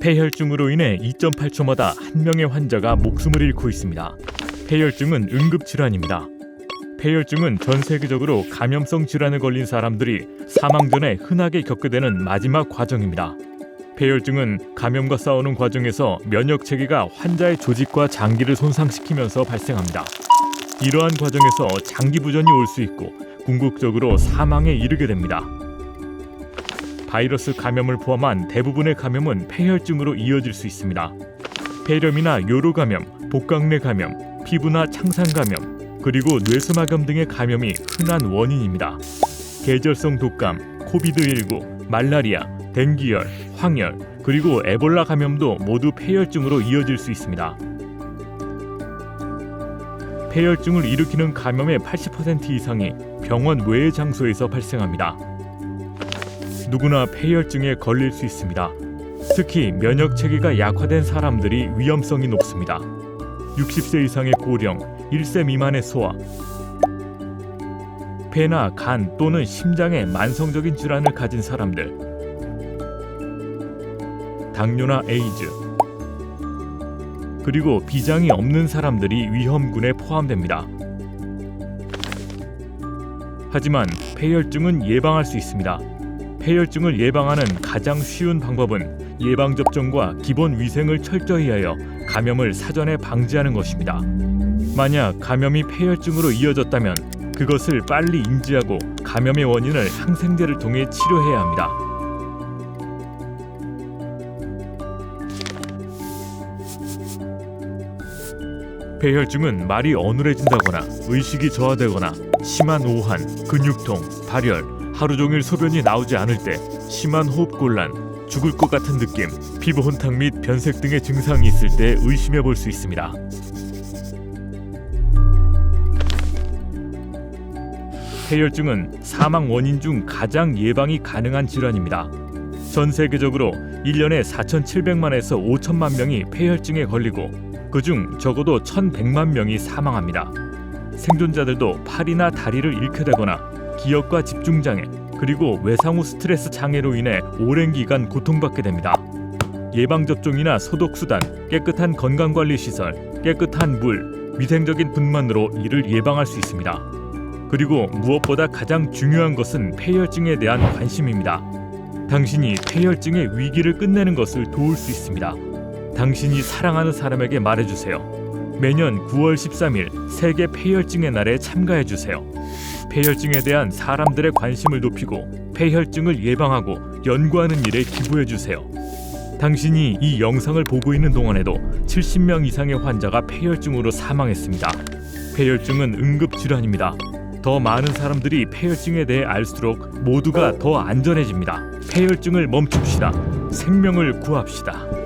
폐혈증으로 인해 2.8초마다 한 명의 환자가 목숨을 잃고 있습니다. 폐혈증은 응급 질환입니다. 폐혈증은 전 세계적으로 감염성 질환에 걸린 사람들이 사망 전에 흔하게 겪게 되는 마지막 과정입니다. 폐혈증은 감염과 싸우는 과정에서 면역 체계가 환자의 조직과 장기를 손상시키면서 발생합니다. 이러한 과정에서 장기 부전이 올 수 있고 궁극적으로 사망에 이르게 됩니다. 바이러스 감염을 포함한 대부분의 감염은 폐혈증으로 이어질 수 있습니다. 폐렴이나 요로 감염, 복강내 감염, 피부나 창상 감염, 그리고 뇌수막염 등의 감염이 흔한 원인입니다. 계절성 독감, 코비드19, 말라리아, 댕기열, 황열, 그리고 에볼라 감염도 모두 폐혈증으로 이어질 수 있습니다. 폐혈증을 일으키는 감염의 80% 이상이 병원 외의 장소에서 발생합니다. 누구나 폐혈증에 걸릴 수 있습니다. 특히 면역 체계가 약화된 사람들이 위험성이 높습니다. 60세 이상의 고령, 1세 미만의 소아, 폐나 간 또는 심장의 만성적인 질환을 가진 사람들, 당뇨나 에이즈, 그리고 비장이 없는 사람들이 위험군에 포함됩니다. 하지만 폐혈증은 예방할 수 있습니다. 폐혈증을 예방하는 가장 쉬운 방법은 예방 접종과 기본 위생을 철저히 하여 감염을 사전에 방지하는 것입니다. 만약 감염이 폐혈증으로 이어졌다면 그것을 빨리 인지하고 감염의 원인을 항생제를 통해 치료해야 합니다. 폐혈증은 말이 어눌해진다거나 의식이 저하되거나 심한 오한, 근육통, 발열, 하루 종일 소변이 나오지 않을 때, 심한 호흡곤란, 죽을 것 같은 느낌, 피부 혼탁 및 변색 등의 증상이 있을 때 의심해 볼 수 있습니다. 폐혈증은 사망 원인 중 가장 예방이 가능한 질환입니다. 전 세계적으로 1년에 4,700만에서 5천만 명이 폐혈증에 걸리고 그중 적어도 1,100만 명이 사망합니다. 생존자들도 팔이나 다리를 잃게 되거나 기억과 집중 장애 그리고 외상 후 스트레스 장애로 인해 오랜 기간 고통받게 됩니다. 예방 접종이나 소독 수단, 깨끗한 건강 관리 시설, 깨끗한 물, 위생적인 분만으로 이를 예방할 수 있습니다. 그리고 무엇보다 가장 중요한 것은 폐혈증에 대한 관심입니다. 당신이 폐혈증의 위기를 끝내는 것을 도울 수 있습니다. 당신이 사랑하는 사람에게 말해주세요. 매년 9월 13일 세계 폐혈증의 날에 참가해 주세요. 폐혈증에 대한 사람들의 관심을 높이고 폐혈증을 예방하고 연구하는 일에 기부해 주세요. 당신이 이 영상을 보고 있는 동안에도 70명 이상의 환자가 폐혈증으로 사망했습니다. 폐혈증은 응급 질환입니다. 더 많은 사람들이 폐혈증에 대해 알수록 모두가 더 안전해집니다. 폐혈증을 멈춥시다. 생명을 구합시다.